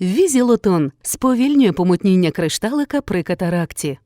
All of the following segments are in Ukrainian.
Візілотон сповільнює помутніння кришталика при катаракті.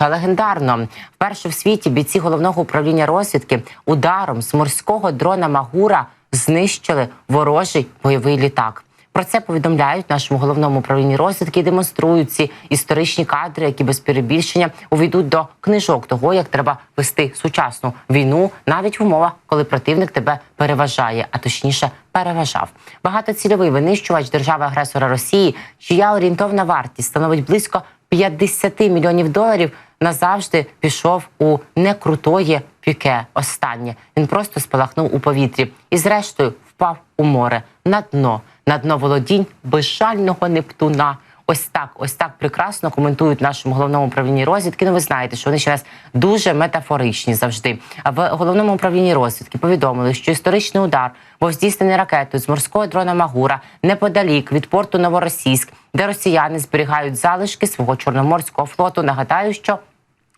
Легендарно, вперше в світі бійці головного управління розвідки ударом з морського дрона Магура знищили ворожий бойовий літак. Про це повідомляють нашому головному управлінні розвідки і демонструють ці історичні кадри, які без перебільшення увійдуть до книжок того, як треба вести сучасну війну, навіть в умовах, коли противник тебе переважає, а точніше переважав. Багатоцільовий винищувач держави-агресора Росії, чия орієнтовна вартість становить близько 50 мільйонів доларів назавжди пішов у некрутоє піке. Останнє він просто спалахнув у повітрі і, зрештою, впав у море на дно, на дно володінь безжального Нептуна. Ось так, ось так прекрасно коментують нашому головному управлінні розвідки. Ну, ви знаєте, що вони ще раз дуже метафоричні завжди. А в головному управлінні розвідки повідомили, що історичний удар був здійснений ракетою з морського дрона Магура неподалік від порту Новоросійськ, де росіяни зберігають залишки свого чорноморського флоту. Нагадаю, що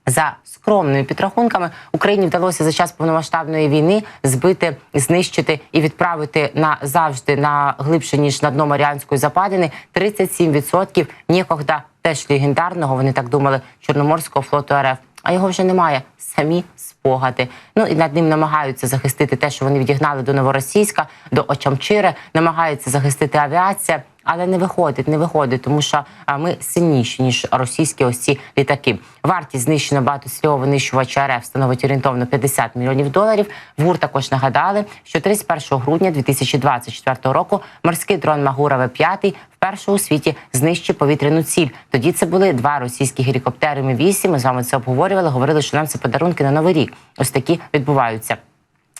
за скромними підрахунками Україні вдалося за час повномасштабної війни збити, знищити і відправити назавжди на глибше ніж на дно Маріанської западини 37% нікогда теж легендарного. Вони так думали чорноморського флоту РФ. А його вже немає. Самі спогади. Ну і над ним намагаються захистити те, що вони відігнали до Новоросійська, до Очамчири, намагаються захистити авіація. Але не виходить, не виходить, тому що ми сильніші ніж російські ось ці літаки. Вартість знищеного багатоцільового винищувача РФ становить орієнтовно 50 мільйонів доларів. В ГУР також нагадали, що 31 грудня 2024 року морський дрон Магура В-5 вперше у світі знищив повітряну ціль. Тоді це були два російські гелікоптери Ми-8. Ми з вами це обговорювали. Говорили, що нам це подарунки на новий рік. Ось такі відбуваються.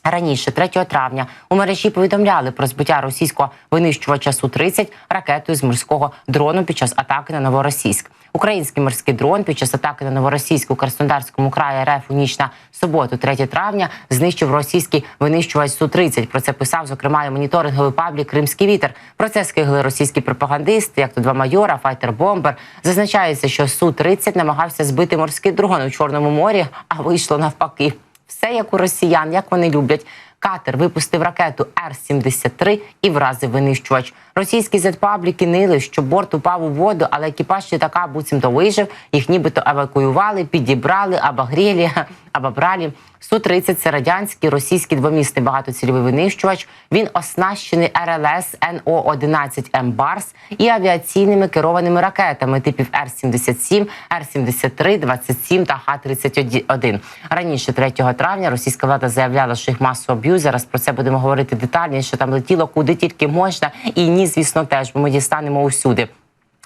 Раніше, 3 травня, у мережі повідомляли про збиття російського винищувача Су-30 ракетою з морського дрону під час атаки на Новоросійськ. Український морський дрон під час атаки на Новоросійськ у Краснодарському краї РФ у ніч на суботу, 3 травня, знищив російський винищувач Су-30. Про це писав, зокрема, і моніторинговий паблік Кримський вітер. Про це скигли російські пропагандисти, як то два майора, файтер бомбер. Зазначається, що Су-30 намагався збити морський дрон у Чорному морі, а вийшло навпаки. Все як у росіян, як вони люблять. Катер випустив ракету Р-73 і вразив винищувач. Російські зетпабліки нили, що борт упав у воду, але екіпаж літака буцімто вижив. Їх нібито евакуювали, підібрали, обогріли, обобрали. Су-30 – це радянський російський двомісний багатоцільовий винищувач. Він оснащений РЛС НО-11М «Барс» і авіаційними керованими ракетами типів Р-77, Р-73, 27 та Х-31. Раніше 3 травня російська влада заявляла, що їх масово б'ють. Зараз про це будемо говорити детальніше. Там летіло куди тільки можна, і ні, звісно, теж, бо ми дістанемо усюди.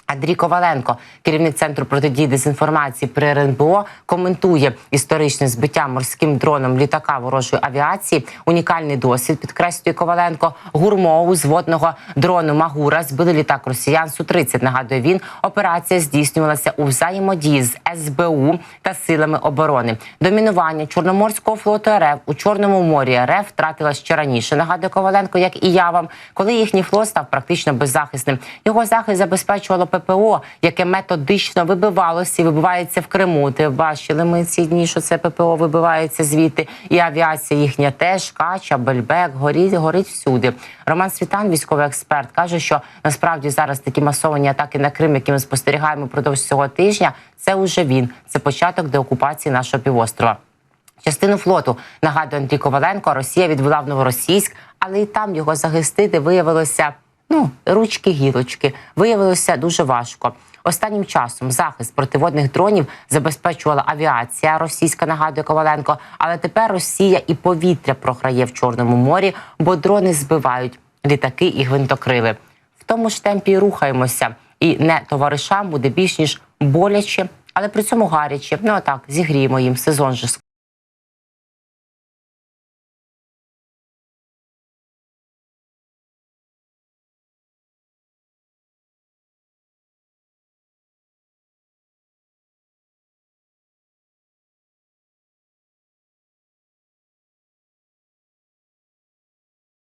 Андрій Коваленко, керівник центру протидії дезінформації при РНБО, коментує історичне збиття морським дроном літака ворожої авіації. Унікальний досвід підкреслює Коваленко. Гурмову з водного дрону Магура збили літак росіян су 30 Нагадує він, операція здійснювалася у взаємодії з СБУ та силами оборони. Домінування Чорноморського флоту РФ у Чорному морі РФ втратила ще раніше. Нагадує Коваленко, як і я вам, коли їхній флот став практично беззахисним. Його захист забезпечувало ППО, яке методично вибивалося і вибивається в Криму. Ти бачили ми ці дні, що це ППО вибивається звідти, і авіація їхня теж кача, бельбек, горить, горить всюди. Роман Світан, військовий експерт, каже, що насправді зараз такі масовані атаки на Крим, які ми спостерігаємо впродовж цього тижня. Це уже він. Це початок деокупації нашого півострова. Частину флоту нагадує Андрій Коваленко. Росія відвела в Новоросійськ, але і там його захистити виявилося ну ручки гілочки. Виявилося дуже важко. Останнім часом захист противодних дронів забезпечувала авіація російська, нагадує Коваленко. Але тепер Росія і повітря програє в Чорному морі, бо дрони збивають літаки і гвинтокрили. В тому ж темпі рухаємося, і не товаришам буде більш ніж боляче, але при цьому гаряче. Ну а так зігріємо їм сезон же